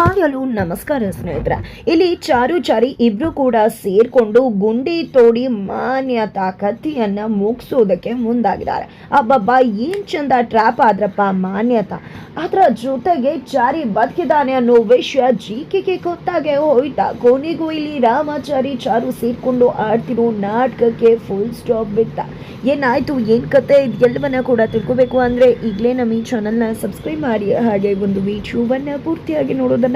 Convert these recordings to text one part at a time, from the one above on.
Hi hello ನಮಸ್ಕಾರ ಸ್ನೇಹಿತರೆ. ಇಲ್ಲಿ ಚಾರು ಚಾರಿ ಇಬ್ರು ಕೂಡ ಸೇರ್ಕೊಂಡು ಗುಂಡಿ ತೋಡಿ ಮಾನ್ಯ ತಾಕತಿಯನ್ನ ಮುಗಿಸೋದಕ್ಕೆ ಮುಂದಾಗಿದ್ದಾರೆ. ಅಬ್ಬಬ್ಬ, ಏನ್ ಚಂದ ಟ್ರ್ಯಾಪ್ ಆದ್ರಪ್ಪ ಮಾನ್ಯತಾ. ಅದರ ಜೊತೆಗೆ ಚಾರಿ ಬದುಕಿದಾನೆ ಅನ್ನೋ ವಿಷಯ ಜೀಕೆಗೆ ಗೊತ್ತಾಗೆ ಹೋಯ್ತಾ. ಕೊನೆಗೂ ಇಲ್ಲಿ ರಾಮಾಚಾರಿ ಚಾರು ಸೇರ್ಕೊಂಡು ಆಡ್ತಿರೋ ನಾಟಕಕ್ಕೆ ಫುಲ್ ಸ್ಟಾಪ್ ಬಿತ್ತ ಏನಾಯ್ತು, ಏನ್ ಕತೆ, ಇದೆಲ್ಲವನ್ನ ಕೂಡ ತಿಳ್ಕೊಬೇಕು. ಅಂದ್ರೆ ಈಗಲೇ ನಮ್ಮ ಈ ಚಾನಲ್ನ ಸಬ್ಸ್ಕ್ರೈಬ್ ಮಾಡಿ. ಹಾಗೆ ಒಂದು ವಿಡಿಯೋವನ್ನ ಪೂರ್ತಿಯಾಗಿ ನೋಡೋದನ್ನ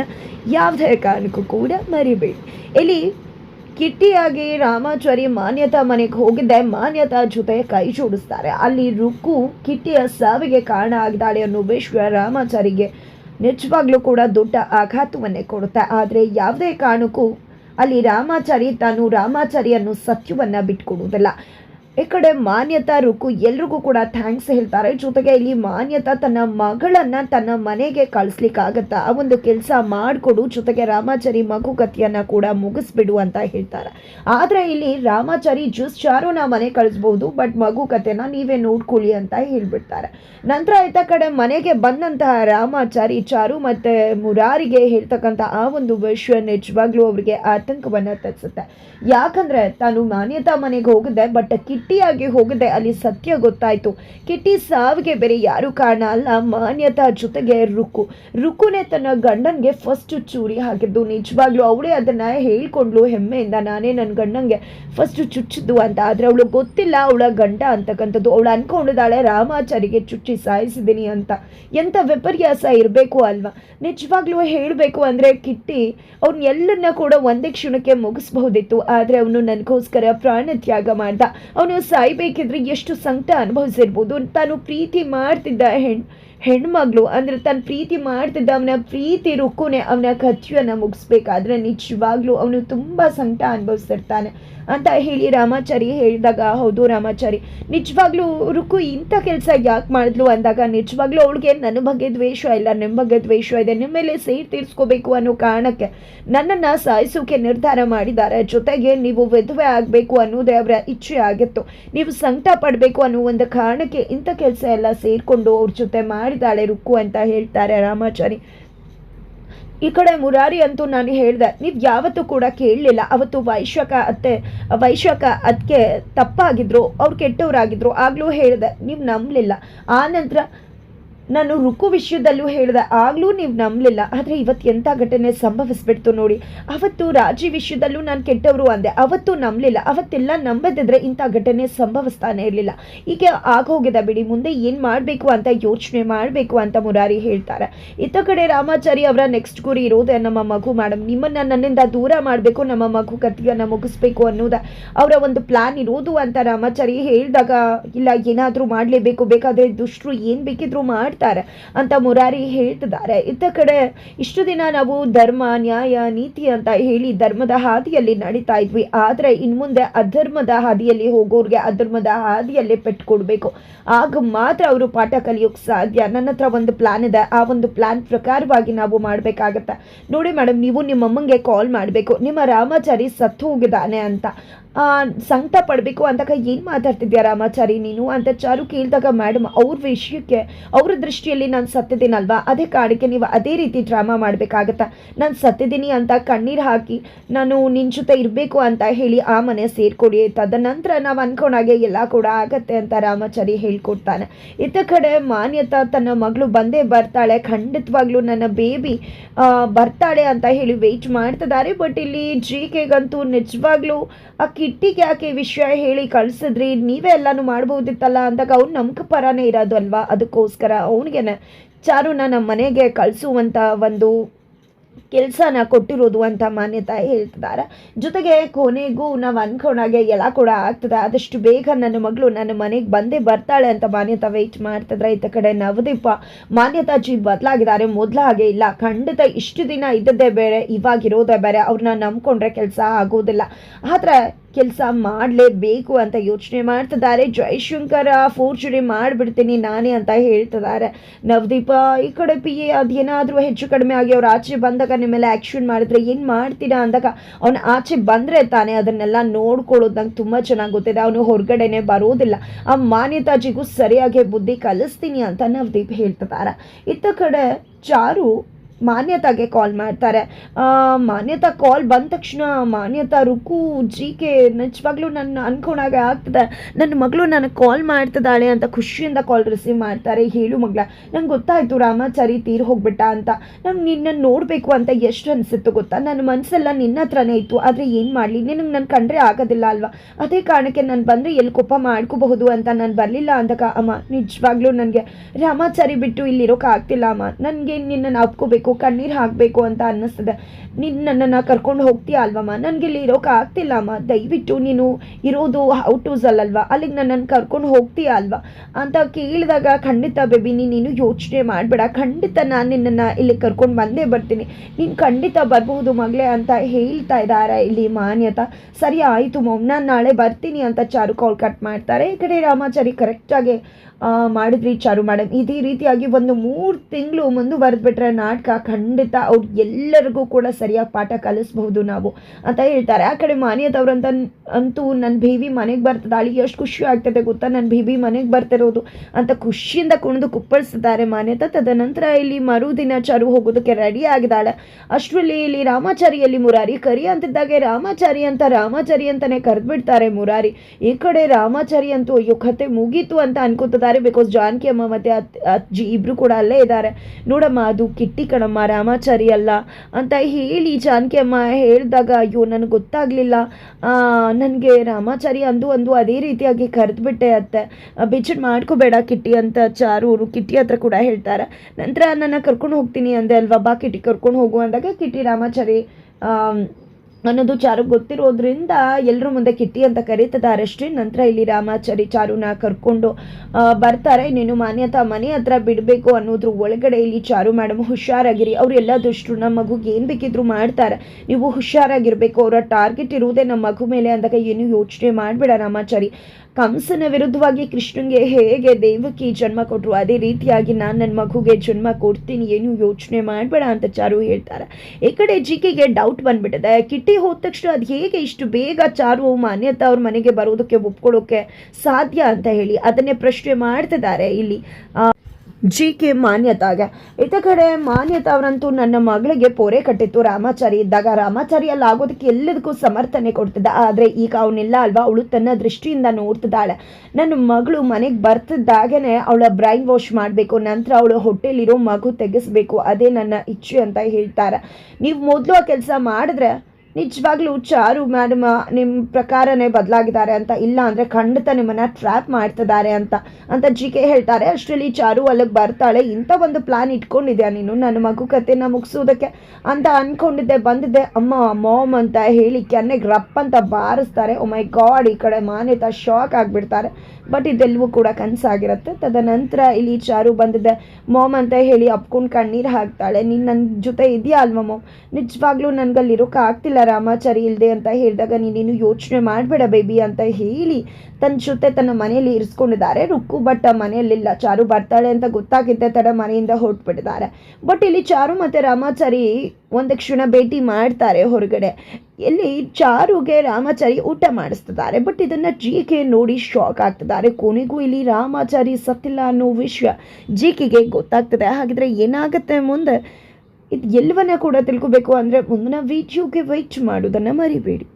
ಯಾವುದೇ ಕಾರಣಕ್ಕೂ ಕೂಡ ಮರಿಬೇಡಿ. ಇಲ್ಲಿ ಕಿಟ್ಟಿಯಾಗಿ ರಾಮಾಚಾರಿ ಮಾನ್ಯತಾ ಮನೆಗೆ ಹೋಗಿದ್ದೆ. ಮಾನ್ಯತಾ ಜೊತೆ ಕೈ ಜೋಡಿಸ್ತಾರೆ. ಅಲ್ಲಿ ರುಕ್ಕು ಕಿಟ್ಟಿಯ ಸಾವಿಗೆ ಕಾರಣ ಆಗಿದ್ದಾಳೆ ಅನ್ನೋ ವಿಶ್ವ ರಾಮಾಚಾರಿಗೆ ನಿಜವಾಗ್ಲೂ ಕೂಡ ದೊಡ್ಡ ಆಘಾತವನ್ನೇ ಕೊಡುತ್ತೆ. ಆದರೆ ಯಾವುದೇ ಕಾರಣಕ್ಕೂ ಅಲ್ಲಿ ರಾಮಾಚಾರಿ ತಾನು ರಾಮಾಚಾರಿ ಅನ್ನೋ ಸತ್ಯವನ್ನ ಬಿಟ್ಕೊಡುವುದಿಲ್ಲ. ಈ ಕಡೆ ಮಾನ್ಯತಾ ರುಕು ಎಲ್ರಿಗೂ ಕೂಡ ಥ್ಯಾಂಕ್ಸ್ ಹೇಳ್ತಾರೆ. ಜೊತೆಗೆ ಇಲ್ಲಿ ಮಾನ್ಯತಾ ತನ್ನ ಮಗಳನ್ನ ತನ್ನ ಮನೆಗೆ ಕಳಿಸ್ಲಿಕ್ಕಾಗತ್ತಾ? ಆ ಒಂದು ಕೆಲಸ ಮಾಡಿಕೊಡು. ಜೊತೆಗೆ ರಾಮಾಚಾರಿ ಮಗು ಕಥೆಯನ್ನ ಕೂಡ ಮುಗಿಸ್ಬಿಡು ಅಂತ ಹೇಳ್ತಾರೆ. ಆದರೆ ಇಲ್ಲಿ ರಾಮಾಚಾರಿ ಜ್ಯೂಸ್ ಚಾರುನ ಮನೆ ಕಳಿಸ್ಬೋದು, ಬಟ್ ಮಗು ಕಥೆನ ನೀವೇ ನೋಡ್ಕೊಳ್ಳಿ ಅಂತ ಹೇಳ್ಬಿಡ್ತಾರೆ. ನಂತರ ಆಯ್ತ ಕಡೆ ಮನೆಗೆ ಬಂದಂತಹ ರಾಮಾಚಾರಿ ಚಾರು ಮತ್ತೆ ಮುರಾರಿಗೆ ಹೇಳ್ತಕ್ಕಂಥ ಆ ಒಂದು ವಿಷಯ ನಿಜವಾಗ್ಲೂ ಅವರಿಗೆ ಆತಂಕವನ್ನ ತರಿಸುತ್ತೆ. ಯಾಕಂದ್ರೆ ತಾನು ಮಾನ್ಯತಾ ಮನೆಗೆ ಹೋಗಿದೆ, ಬಟ್ ಕಿಟ್ಟಿಯಾಗಿ ಹೋಗದೆ ಅಲ್ಲಿ ಸತ್ಯ ಗೊತ್ತಾಯ್ತು. ಕಿಟ್ಟಿ ಸಾವಿಗೆ ಬೇರೆ ಯಾರು ಕಾರಣ ಅಲ್ಲ. ಮಾನ್ಯತಾ ಜೊತೆಗೆ ರುಕು. ರುಕುನೇ ತನ್ನ ಗಂಡನಿಗೆ ಫಸ್ಟ್ ಚೂರಿ ಹಾಕಿದ್ದು. ನಿಜವಾಗ್ಲೂ ಅವಳೇ ಅದನ್ನ ಹೇಳ್ಕೊಂಡ್ಲು ಹೆಮ್ಮೆಯಿಂದ. ನಾನೇ ನನ್ನ ಗಂಡನಿಗೆ ಫಸ್ಟ್ ಚುಚ್ಚಿದ್ದು ಅಂತ. ಆದ್ರೆ ಅವಳು ಗೊತ್ತಿಲ್ಲ ಅವಳ ಗಂಡ ಅಂತಕ್ಕಂಥದ್ದು. ಅವಳು ಅನ್ಕೊಂಡಿದ್ದಾಳೆ, ರಾಮಾಚಾರಿಗೆ ಚುಚ್ಚಿ ಸಾಯಿಸಿದ್ದೀನಿ ಅಂತ. ಎಂಥ ವಿಪರ್ಯಾಸ ಇರಬೇಕು ಅಲ್ವಾ? ನಿಜವಾಗ್ಲೂ ಹೇಳಬೇಕು ಅಂದ್ರೆ ಕಿಟ್ಟಿ ಅವ್ನ ಎಲ್ಲನ್ನ ಕೂಡ ಒಂದೇ ಕ್ಷಣಕ್ಕೆ ಮುಗಿಸ್ಬಹುದಿತ್ತು. ಆದ್ರೆ ಅವನು ನನಗೋಸ್ಕರ ಪ್ರಾಣ ತ್ಯಾಗ ಮಾಡ್ದ. ಅವನು ಸಾಯ್ಬೇಕಿದ್ರೆ ಎಷ್ಟು ಸಂಕಟ ಅನುಭವಿಸಿರ್ಬೋದು. ತಾನು ಪ್ರೀತಿ ಮಾಡ್ತಿದ್ದ ಹೆಣ್, ಹೆಣ್ಮಗಳು, ಅಂದ್ರೆ ತನ್ನ ಪ್ರೀತಿ ಮಾಡ್ತಿದ್ದ ಅವನ ಪ್ರೀತಿ ರುಕ್ಕುನೆ ಅವನ ಖರ್ಚನ್ನು ಮುಗಿಸ್ಬೇಕಾದ್ರೆ ನಿಜವಾಗ್ಲೂ ಅವನು ತುಂಬಾ ಸಂಕಟ ಅನುಭವಿಸಿರ್ತಾನೆ ಅಂತ ಹೇಳಿ ರಾಮಾಚಾರಿ ಹೇಳಿದಾಗ, ಹೌದು ರಾಮಾಚಾರಿ, ನಿಜವಾಗ್ಲೂ ರುಕು ಇಂಥ ಕೆಲಸ ಯಾಕೆ ಮಾಡಿದ್ಲು ಅಂದಾಗ, ನಿಜವಾಗ್ಲೂ ಅವಳಿಗೆ ನನ್ನ ಬಗ್ಗೆ ದ್ವೇಷ ಇಲ್ಲ ನಿಮ್ಮ ಬಗ್ಗೆ ದ್ವೇಷ ಇದೆ ನಿಮ್ಮ ಮೇಲೆ ಸೇರ್ ತೀರಿಸ್ಕೋಬೇಕು ಅನ್ನೋ ಕಾರಣಕ್ಕೆ ನನ್ನನ್ನು ಸಾಯಿಸೋಕೆ ನಿರ್ಧಾರ ಮಾಡಿದ್ದಾರೆ. ಜೊತೆಗೆ ನೀವು ವಿಧವೆ ಆಗಬೇಕು ಅನ್ನೋದೇ ಅವರ ಇಚ್ಛೆ ಆಗಿತ್ತು. ನೀವು ಸಂಕಟ ಪಡಬೇಕು ಅನ್ನೋ ಒಂದು ಕಾರಣಕ್ಕೆ ಇಂಥ ಕೆಲಸ ಎಲ್ಲ ಸೇರಿಕೊಂಡು ಅವ್ರ ಜೊತೆ ಮಾಡಿದ್ದಾಳೆ ರುಕ್ಕು ಅಂತ ಹೇಳ್ತಾರೆ ರಾಮಾಚಾರಿ. ಈ ಕಡೆ ಮುರಾರಿ ಅಂತೂ ನಾನು ಹೇಳಿದೆ, ನೀವು ಯಾವತ್ತೂ ಕೂಡ ಕೇಳಲಿಲ್ಲ. ಅವತ್ತು ವೈಶ್ವಕ ಅತ್ತೆ ವೈಶ್ವಕ ಅದಕ್ಕೆ ತಪ್ಪಾಗಿದ್ರು, ಅವ್ರು ಕೆಟ್ಟವರಾಗಿದ್ರು ಆಗಲೂ ಹೇಳಿದೆ, ನೀವು ನಂಬಲಿಲ್ಲ. ಆ ನಂತರ ನಾನು ರುಕು ವಿಷಯದಲ್ಲೂ ಹೇಳಿದೆ, ಆಗಲೂ ನೀವು ನಂಬಲಿಲ್ಲ, ಆದರೆ ಇವತ್ತು ಎಂಥ ಘಟನೆ ಸಂಭವಿಸ್ಬಿಡ್ತು ನೋಡಿ. ಅವತ್ತು ರಾಜಿ ವಿಷಯದಲ್ಲೂ ನಾನು ಕೆಟ್ಟವರು ಅಂದೆ, ಅವತ್ತು ನಂಬಲಿಲ್ಲ, ಅವತ್ತೆಲ್ಲ ನಂಬದಿದ್ರೆ ಇಂಥ ಘಟನೆ ಸಂಭವಿಸ್ತಾನೆ ಇರಲಿಲ್ಲ. ಈಗ ಆಗೋಗಿದೆ ಬಿಡಿ, ಮುಂದೆ ಏನು ಮಾಡಬೇಕು ಅಂತ ಯೋಚನೆ ಮಾಡಬೇಕು ಅಂತ ಮುರಾರಿ ಹೇಳ್ತಾರೆ. ಇತ್ತ ಕಡೆ ರಾಮಾಚಾರಿ ಅವರ ನೆಕ್ಸ್ಟ್ ಗುರಿ ಇರೋದೇ ನಮ್ಮ ಮಗು ಮೇಡಮ್ ನಿಮ್ಮನ್ನು ನನ್ನಿಂದ ದೂರ ಮಾಡಬೇಕು, ನಮ್ಮ ಮಗು ಕತ್ತಿಯನ್ನು ಮುಗಿಸ್ಬೇಕು ಅನ್ನೋದ ಅವರ ಒಂದು ಪ್ಲಾನ್ ಇರೋದು ಅಂತ ರಾಮಾಚಾರಿ ಹೇಳಿದಾಗ, ಇಲ್ಲ ಏನಾದರೂ ಮಾಡಲೇಬೇಕು, ಬೇಕಾದರೆ ದುಷ್ಟರು ಏನು ಬೇಕಿದ್ರು ಮಾಡ್ತಾರೆ ಅಂತ ಮುರಾರಿ ಹೇಳ್ತಿದ್ದಾರೆ. ಇತ್ತ ಕಡೆ ಇಷ್ಟು ದಿನ ನಾವು ಧರ್ಮ, ನ್ಯಾಯ, ನೀತಿ ಅಂತ ಹೇಳಿ ಧರ್ಮದ ಹಾದಿಯಲ್ಲಿ ನಡೀತಾ ಇದ್ವಿ. ಆದರೆ ಇನ್ನು ಮುಂದೆ ಅಧರ್ಮದ ಹಾದಿಯಲ್ಲಿ ಹೋಗೋರಿಗೆ ಅಧರ್ಮದ ಹಾದಿಯಲ್ಲೇ ಪೆಟ್ಟು ಕೊಡಬೇಕು. ಆಗ ಮಾತ್ರ ಅವರು ಪಾಠ ಕಲಿಯೋಕೆ ಸಾಧ್ಯ. ನನ್ನ ಹತ್ರ ಒಂದು ಪ್ಲಾನ್ ಇದೆ. ಆ ಒಂದು ಪ್ಲಾನ್ ಪ್ರಕಾರವಾಗಿ ನಾವು ಮಾಡಬೇಕಾಗತ್ತೆ. ನೋಡಿ ಮೇಡಮ್ ನೀವು ನಿಮ್ಮ ಅಮ್ಮಂಗೆ ಕಾಲ್ ಮಾಡಬೇಕು. ನಿಮ್ಮ ರಾಮಾಚಾರಿ ಸತ್ತು ಹೋಗಿದ್ದಾನೆ ಅಂತ. ಸಂಕಟ ಪಡಬೇಕು ಅಂದಾಗ ಏನು ಮಾತಾಡ್ತಿದ್ಯಾ ರಾಮಾಚಾರಿ ನೀನು ಅಂತ ಚಾರು ಕೇಳಿದಾಗ ಮೇಡಮ್ ಅವ್ರ ವಿಷಯಕ್ಕೆ, ಅವ್ರ ದೃಷ್ಟಿಯಲ್ಲಿ ನಾನು ಸತ್ತಿದ್ದೀನಲ್ವಾ ಅದೇ ಕಾರಣಕ್ಕೆ ನೀವು ಅದೇ ರೀತಿ ಡ್ರಾಮಾ ಮಾಡಬೇಕಾಗತ್ತಾ? ನಾನು ಸತ್ತಿದ್ದೀನಿ ಅಂತ ಕಣ್ಣೀರು ಹಾಕಿ ನಾನು ನಿನ್ನ ಜೊತೆ ಇರಬೇಕು ಅಂತ ಹೇಳಿ ಆ ಮನೆ ಸೇರ್ಕೊಡಿ ತದನಂತರ ನಾವು ಅನ್ಕೊಂಡಾಗೆ ಎಲ್ಲ ಕೂಡ ಆಗತ್ತೆ ಅಂತ ರಾಮಾಚಾರಿ ಹೇಳ್ಕೊಡ್ತಾನೆ. ಇತ್ತ ಕಡೆ ಮಾನ್ಯತಾ ತನ್ನ ಮಗಳು ಬಂದೇ ಬರ್ತಾಳೆ. ಖಂಡಿತವಾಗ್ಲೂ ನನ್ನ ಬೇಬಿ ಬರ್ತಾಳೆ ಅಂತ ಹೇಳಿ ವೆಯ್ಟ್ ಮಾಡ್ತಿದ್ದಾರೆ. ಬಟ್ ಇಲ್ಲಿ ಜಿ ಕೆಗಂತೂ ನಿಜವಾಗ್ಲೂ ಆ ಕಿಟ್ಟಿಗೆ ಯಾಕೆ ವಿಷಯ ಹೇಳಿ ಕಳ್ಸಿದ್ರಿ? ನೀವೇ ಎಲ್ಲಾನು ಮಾಡ್ಬೋದಿತ್ತಲ್ಲ ಅಂದಾಗ ಅವ್ನು ನಮ್ಮ ಪರನೇ ಇರೋದು ಅಲ್ವಾ? ಅದಕ್ಕೋಸ್ಕರ ಅವನಿಗೆ ಚಾರುನ ನಮ್ಮ ಮನೆಗೆ ಕಳಿಸುವಂಥ ಒಂದು ಕೆಲಸನ ಕೊಟ್ಟಿರೋದು ಅಂತ ಮಾನ್ಯತಾ ಹೇಳ್ತಿದ್ದಾರೆ ಜೊತೆಗೆ ಕೊನೆಗೂ ನಾವು ಅನ್ಕೊಂಡಾಗೆ ಎಲ್ಲ ಕೂಡ ಆಗ್ತದೆ. ಆದಷ್ಟು ಬೇಗ ನನ್ನ ಮಗಳು ನನ್ನ ಮನೆಗೆ ಬಂದೇ ಬರ್ತಾಳೆ ಅಂತ ಮಾನ್ಯತಾ ವೆಯ್ಟ್ ಮಾಡ್ತಿದ್ರೆ. ಇತ್ತ ಕಡೆ ನವದೀಪ ಮಾನ್ಯತಾಜಿ ಬದಲಾಗಿದ್ದಾರೆ. ಮೊದಲ ಹಾಗೆ ಇಲ್ಲ. ಖಂಡಿತ ಇಷ್ಟು ದಿನ ಇದ್ದದ್ದೇ ಬೇರೆ, ಇವಾಗಿರೋದೇ ಬೇರೆ. ಅವ್ರನ್ನ ನಂಬ್ಕೊಂಡ್ರೆ ಕೆಲಸ ಆಗೋದಿಲ್ಲ. ಆದರೆ ಕೆಲಸ ಮಾಡಲೇಬೇಕು ಅಂತ ಯೋಚನೆ ಮಾಡ್ತಿದ್ದಾರೆ. ಜಯಶಂಕರ ಫೋರ್ಜರಿ ಮಾಡಿಬಿಡ್ತೀನಿ ನಾನೇ ಅಂತ ಹೇಳ್ತಿದ್ದಾರೆ. ನವದೀಪ, ಈ ಕಡೆ ಪಿ ಎ ಅದೇನಾದರೂ ಹೆಚ್ಚು ಕಡಿಮೆ ಆಗಿ ಅವ್ರು ಆಚೆ ಬಂದಾಗ ನಿಮ್ಮ ಮೇಲೆ ಆ್ಯಕ್ಷನ್ ಮಾಡಿದ್ರೆ ಏನು ಮಾಡ್ತೀರಾ ಅಂದಾಗ ಅವನು ಆಚೆ ಬಂದರೆ ತಾನೇ ಅದನ್ನೆಲ್ಲ ನೋಡ್ಕೊಳ್ಳೋದು ನಂಗೆ ತುಂಬ ಚೆನ್ನಾಗಿ ಗೊತ್ತಿದೆ. ಅವನು ಹೊರಗಡೆನೆ ಬರೋದಿಲ್ಲ. ಆ ಮಾನ್ಯತಾಜಿಗೂ ಸರಿಯಾಗಿ ಬುದ್ಧಿ ಕಲಿಸ್ತೀನಿ ಅಂತ ನವದೀಪ್ ಹೇಳ್ತಿದ್ದಾರೆ. ಇತ್ತ ಕಡೆ ಚಾರು ಮಾನ್ಯತಾಗೆ ಕಾಲ್ ಮಾಡ್ತಾರೆ. ಮಾನ್ಯತಾ ಕಾಲ್ ಬಂದ ತಕ್ಷಣ ಮಾನ್ಯತಾ ರುಕು ಜಿ ಕೆ ನಿಜವಾಗ್ಲೂ ನನ್ನ ಅನ್ಕೊಂಡಾಗೆ ಆಗ್ತದೆ. ನನ್ನ ಮಗಳು ನನಗೆ ಕಾಲ್ ಮಾಡ್ತಿದ್ದಾಳೆ ಅಂತ ಖುಷಿಯಿಂದ ಕಾಲ್ ರಿಸೀವ್ ಮಾಡ್ತಾರೆ. ಹೇಳು ಮಗಳ, ನಂಗೆ ಗೊತ್ತಾಯ್ತು ರಾಮಾಚಾರಿ ತೀರ್ ಹೋಗ್ಬಿಟ್ಟ ಅಂತ. ನಂಗೆ ನಿನ್ನನ್ನು ನೋಡಬೇಕು ಅಂತ ಎಷ್ಟು ಅನಿಸುತ್ತೋ ಗೊತ್ತಾ? ನನ್ನ ಮನಸ್ಸೆಲ್ಲ ನಿನ್ನ ಹತ್ರನೇ ಇತ್ತು. ಆದರೆ ಏನು ಮಾಡಲಿ? ನಿನಗೆ ನಾನು ಕಂಡ್ರೆ ಆಗೋದಿಲ್ಲ ಅಲ್ವಾ? ಅದೇ ಕಾರಣಕ್ಕೆ ನಾನು ಬಂದರೆ ಎಲ್ಲಿ ಕೋಪ ಮಾಡ್ಕೋಬಹುದು ಅಂತ ನಾನು ಬರಲಿಲ್ಲ ಅಂದಾಗ, ಅಮ್ಮ, ನಿಜವಾಗ್ಲೂ ನನಗೆ ರಾಮಾಚಾರಿ ಬಿಟ್ಟು ಇಲ್ಲಿರೋಕೆ ಆಗ್ತಿಲ್ಲ, ಅಮ್ಮ. ನನಗೆ ನಿನ್ನನ್ನು ಅಪ್ಕೋಬೇಕು ಕಣ್ಣೀರು ಹಾಕಬೇಕು ಅಂತ ಅನ್ನಿಸ್ತದೆ. ನೀನು ನನ್ನನ್ನು ಕರ್ಕೊಂಡು ಹೋಗ್ತೀಯ ಅಲ್ವಮ್ಮ? ನನಗೆ ಇಲ್ಲಿ ಇರೋಕೆ ಆಗ್ತಿಲ್ಲ ಅಮ್ಮ. ದಯವಿಟ್ಟು ನೀನು ಇರೋದು ಔಟೂಸಲ್ಲಲ್ವಾ ಅಲ್ಲಿಗೆ ನನ್ನನ್ನು ಕರ್ಕೊಂಡು ಹೋಗ್ತೀಯ ಅಲ್ವಾ? ಅಂತ ಕೇಳಿದಾಗ, ಖಂಡಿತ ಬೇಬಿ, ನೀನು ಯೋಚನೆ ಮಾಡಬೇಡ. ಖಂಡಿತ ನಾನು ನಿನ್ನನ್ನು ಇಲ್ಲಿ ಕರ್ಕೊಂಡು ಬಂದೇ ಬರ್ತೀನಿ. ನೀನು ಖಂಡಿತ ಬರಬಹುದು ಮಗಳೇ ಅಂತ ಹೇಳ್ತಾ ಇದ್ದಾರೆ ಇಲ್ಲಿ ಮಾನ್ಯತ. ಸರಿ ಆಯಿತು ಮಮ್ ನಾನು ನಾಳೆ ಬರ್ತೀನಿ ಅಂತ ಚಾರು ಕಾಲ್ ಕಟ್ ಮಾಡ್ತಾರೆ. ಈ ಕಡೆ ರಾಮಾಚಾರಿ ಕರೆಕ್ಟಾಗಿ ಮಾಡಿದ್ರಿ ಚಾರು ಮೇಡಮ್ ಇದೇ ರೀತಿಯಾಗಿ ಒಂದು ಮೂರು ತಿಂಗಳು ಮುಂದುವರೆದ್ಬಿಟ್ರೆ ನಾಟಕ ಖಂಡಿತ ಅವ್ರು ಎಲ್ಲರಿಗೂ ಕೂಡ ಸರಿಯಾಗಿ ಪಾಠ ಕಲಿಸ್ಬಹುದು ನಾವು ಅಂತ ಹೇಳ್ತಾರೆ. ಆ ಕಡೆ ಮಾನ್ಯದವ್ರಂತ ಅಂತೂ ನನ್ನ ಬೇಬಿ ಮನೆಗೆ ಬರ್ತದಾಳಿ ಎಷ್ಟು ಖುಷಿ ಆಗ್ತದೆ ಗೊತ್ತಾ? ನನ್ನ ಬೇಬಿ ಮನೆಗೆ ಬರ್ತಿರೋದು. ಅಂತ ಖುಷಿಯಿಂದ ಕುಣಿದು ಕುಪ್ಪಳಿಸಿದ್ದಾರೆ ಮಾನ್ಯತ ತದನಂತರ ಇಲ್ಲಿ ಮರುದಿನ ಚರು ಹೋಗೋದಕ್ಕೆ ರೆಡಿ ಆಗಿದ್ದಾಳೆ. ಅಷ್ಟರಲ್ಲಿ ಇಲ್ಲಿ ರಾಮಾಚಾರಿಯಲ್ಲಿ ಮುರಾರಿ. ಕರಿ ಅಂತಿದ್ದಾಗೆ ರಾಮಾಚಾರಿ ಅಂತ, ರಾಮಾಚಾರಿ ಅಂತಲೇ ಕರೆದ್ಬಿಡ್ತಾರೆ ಮುರಾರಿ. ಈ ಕಡೆ ರಾಮಾಚಾರಿ ಅಂತೂ ಅಯ್ಯೋ, ಕತೆ ಮುಗೀತು ಅಂತ ಅನ್ಕೋತಿದ್ದಾರೆ. ಬಿಕಾಸ್ ಜಾನಕಿ ಅಮ್ಮ ಮತ್ತೆ ಅಜ್ಜಿ ಇಬ್ರು ಕೂಡ ಅಲ್ಲೇ ಇದ್ದಾರೆ. ನೋಡಮ್ಮ, ಅದು ಕಿಟ್ಟಿ ಕಣಮ್ಮ, ರಾಮಾಚಾರಿ ಅಲ್ಲ ಅಂತ ಹೇಳಿ ಜಾನಕಿ ಅಮ್ಮ ಹೇಳಿದಾಗ, ಅಯ್ಯೋ, ನನಗೆ ಗೊತ್ತಾಗ್ಲಿಲ್ಲ. ನನಗೆ ರಾಮಾಚಾರಿ, ಅಂದು ಅಂದು ಅದೇ ರೀತಿಯಾಗಿ ಕರೆದ್ಬಿಟ್ಟೆ ಅತ್ತೆ. ಬಿಚ್ಚಿಟ್ ಮಾಡ್ಕೋಬೇಡ ಕಿಟ್ಟಿ ಅಂತ ಚಾರು ಅವರು ಕಿಟ್ಟಿ ಹತ್ರ ಕೂಡ ಹೇಳ್ತಾರೆ. ನಂತರ ನನ್ನ ಕರ್ಕೊಂಡು ಹೋಗ್ತೀನಿ ಅಂದೆ ಅಲ್ವಾ? ಬಾ ಕಿಟ್ಟಿ, ಕರ್ಕೊಂಡು ಹೋಗು ಅಂದಾಗ, ಕಿಟ್ಟಿ, ರಾಮಾಚಾರಿ ಅನ್ನೋದು ಚಾರು ಗೊತ್ತಿರೋದ್ರಿಂದ ಎಲ್ಲರ ಮುಂದೆ ಕಿಟ್ಟಿ ಅಂತ ಕರೀತದ ಅಷ್ಟೇ ನಂತರ ಇಲ್ಲಿ ರಾಮಾಚಾರಿ ಚಾರುನ ಕರ್ಕೊಂಡು ಬರ್ತಾರೆ. ನೀನು ಮಾನ್ಯತಾ ಮನೆ ಹತ್ರ ಬಿಡಬೇಕು ಅನ್ನೋದ್ರ ಒಳಗಡೆ ಇಲ್ಲಿ ಚಾರು ಮೇಡಮ್ ಹುಷಾರಾಗಿರಿ. ಅವ್ರು ಎಲ್ಲ ದುಷ್ಟರು ನಮ್ಮ ಮಗುಗೆ ಏನು ಬೇಕಿದ್ರು ಮಾಡ್ತಾರೆ. ನೀವು ಹುಷಾರಾಗಿರಬೇಕು. ಅವರ ಟಾರ್ಗೆಟ್ ಇರುವುದೇ ನಮ್ಮ ಮಗು ಮೇಲೆ ಅಂದಾಗ ಏನು ಯೋಚನೆ ಮಾಡಬೇಡ ರಾಮಾಚಾರಿ. ಕಂಸನ ವಿರುದ್ಧವಾಗಿ ಕೃಷ್ಣನ್ಗೆ ಹೇಗೆ ದೇವಕಿ ಜನ್ಮ ಕೊಟ್ಟರು ಅದೇ ರೀತಿಯಾಗಿ ನಾನು ನನ್ನ ಮಗುಗೆ ಜನ್ಮ ಕೊಡ್ತೀನಿ, ಏನು ಯೋಚನೆ ಮಾಡಬೇಡ ಅಂತ ಚಾರು ಹೇಳ್ತಾರೆ. ಈ ಕಡೆ ಜಿಕೆಗೆ ಡೌಟ್ ಬಂದ್ಬಿಟ್ಟಿದೆ. ಕಿಟ್ಟಿ ಹೋದ ತಕ್ಷಣ ಅದು ಹೇಗೆ ಇಷ್ಟು ಬೇಗ ಚಾರು ಮಾನ್ಯತಾ ಅವ್ರ ಮನೆಗೆ ಬರೋದಕ್ಕೆ ಒಪ್ಕೊಳ್ಳೋಕೆ ಸಾಧ್ಯ ಅಂತ ಹೇಳಿ ಅದನ್ನೇ ಪ್ರಶ್ನೆ ಮಾಡ್ತಿದ್ದಾರೆ ಇಲ್ಲಿ. ಜಿ ಕೆ ಮಾನ್ಯತಾಗೆ. ಇತ ಕಡೆ ಮಾನ್ಯತಾ ಅವರಂತೂ ನನ್ನ ಮಗಳಿಗೆ ಪೋರೆ ಕಟ್ಟಿತ್ತು. ರಾಮಾಚಾರಿ ಇದ್ದಾಗ ರಾಮಾಚಾರಿ ಅಲ್ಲಿ ಆಗೋದಕ್ಕೆ ಎಲ್ಲದಕ್ಕೂ ಸಮರ್ಥನೆ ಕೊಡ್ತಿದ್ದ. ಆದರೆ ಈಗ ಅವನಿಲ್ಲ ಅಲ್ವಾ? ಅವಳು ತನ್ನ ದೃಷ್ಟಿಯಿಂದ ನೋಡ್ತಿದ್ದಾಳೆ. ನನ್ನ ಮಗಳು ಮನೆಗೆ ಬರ್ತಿದ್ದಾಗನೇ ಅವಳ ಬ್ರೈನ್ ವಾಶ್ ಮಾಡಬೇಕು. ನಂತರ ಅವಳು ಹೊಟ್ಟೆಲಿರೋ ಮಗು ತೆಗೆಸಬೇಕು. ಅದೇ ನನ್ನ ಇಚ್ಛೆ ಅಂತ ಹೇಳ್ತಾರೆ. ನೀವು ಮೊದಲು ಆ ಕೆಲಸ ಮಾಡಿದ್ರೆ ನಿಜವಾಗ್ಲೂ ಚಾರು ಮ್ಯಾಡಮ್ ನಿಮ್ಮ ಪ್ರಕಾರನೇ ಬದಲಾಗಿದ್ದಾರೆ ಅಂತ, ಇಲ್ಲ ಅಂದರೆ ಖಂಡಿತ ನಿಮ್ಮನ್ನು ಟ್ರ್ಯಾಪ್ ಮಾಡ್ತಿದ್ದಾರೆ ಅಂತ ಅಂತ ಜಿ ಕೆ ಹೇಳ್ತಾರೆ. ಅಷ್ಟರಲ್ಲಿ ಚಾರು ಅಲ್ಲಿಗೆ ಬರ್ತಾಳೆ. ಇಂಥ ಒಂದು ಪ್ಲಾನ್ ಇಟ್ಕೊಂಡಿದ್ಯಾ ನೀನು? ನನ್ನ ಮಗು ಕಥೆನ ಮುಗಿಸೋದಕ್ಕೆ ಅಂತ ಅಂದ್ಕೊಂಡಿದ್ದೆ ಬಂದಿದ್ದೆ. ಅಮ್ಮ ಮಾಮ್ ಅಂತ ಹೇಳಿ ಕೆನ್ನೆಗೆ ರಪ್ ಅಂತ ಬಾರಿಸ್ತಾರೆ. ಮೈ ಗಾಡ್ ಈ ಕಡೆ ಮಾನ್ಯತಾ ಶಾಕ್ ಆಗಿಬಿಡ್ತಾರೆ. ಬಟ್ ಇದೆಲ್ಲವೂ ಕೂಡ ಕನಸಾಗಿರುತ್ತೆ. ತದನಂತರ ಇಲ್ಲಿ ಚಾರು ಬಂದಿದ್ದೆ ಮಾಮ್ ಅಂತ ಹೇಳಿ ಅಪ್ಕೊಂಡು ಕಣ್ಣೀರು ಹಾಕ್ತಾಳೆ. ನೀನು ನನ್ನ ಜೊತೆ ಇದೆಯಾ ಅಲ್ವಾ ಮಾಮ್ ನಿಜವಾಗ್ಲೂ ನನಗಲ್ಲಿ ಇರೋಕೆ ಆಗ್ತಿಲ್ಲ. ರಾಮಾಚಾರಿ ಇಲ್ಲದೆ ಅಂತ ಹೇಳಿದಾಗ, ನೀನೇನು ಯೋಚನೆ ಮಾಡಬೇಡ ಬೇಬಿ ಅಂತ ಹೇಳಿ ತನ್ನ ಜೊತೆ ತನ್ನ ಮನೆಯಲ್ಲಿ ಇರಿಸ್ಕೊಂಡಿದ್ದಾರೆ. ರುಕ್ಕು ಬಟ್ ಮನೆಯಲ್ಲಿಲ್ಲ. ಚಾರು ಬರ್ತಾಳೆ ಅಂತ ಗೊತ್ತಾಗಿದ್ದೆ, ತಡ ಮನೆಯಿಂದ ಹೊರಟ್ಬಿಟ್ಟಿದ್ದಾರೆ. ಬಟ್ ಇಲ್ಲಿ ಚಾರು ಮತ್ತು ರಾಮಾಚಾರಿ ಒಂದು ಕ್ಷಣ ಭೇಟಿ ಮಾಡ್ತಾರೆ ಹೊರಗಡೆ. ಎಲ್ಲಿ ಚಾರುಗೆ ರಾಮಾಚಾರಿ ಊಟ ಮಾಡಿಸ್ತಿದ್ದಾರೆ. ಬಟ್ ಇದನ್ನು ಜಿ ಕೆ ನೋಡಿ ಶಾಕ್ ಆಗ್ತಿದ್ದಾರೆ. ಕೊನೆಗೂ ಇಲ್ಲಿ ರಾಮಾಚಾರಿ ಸತ್ತಿಲ್ಲ ಅನ್ನೋ ವಿಷಯ ಜಿ ಕೆಗೆ ಗೊತ್ತಾಗ್ತದೆ. ಹಾಗಿದ್ರೆ ಏನಾಗುತ್ತೆ ಮುಂದೆ? ಇದು ಎಲ್ಲವನ್ನ ಕೂಡ ತಿಳ್ಕೊಬೇಕು ಅಂದರೆ ಮುಂದಿನ ವೀಡಿಯೋಗೆ ವೆಯ್ಟ್ ಮಾಡೋದನ್ನು ಮರಿಬೇಡಿ.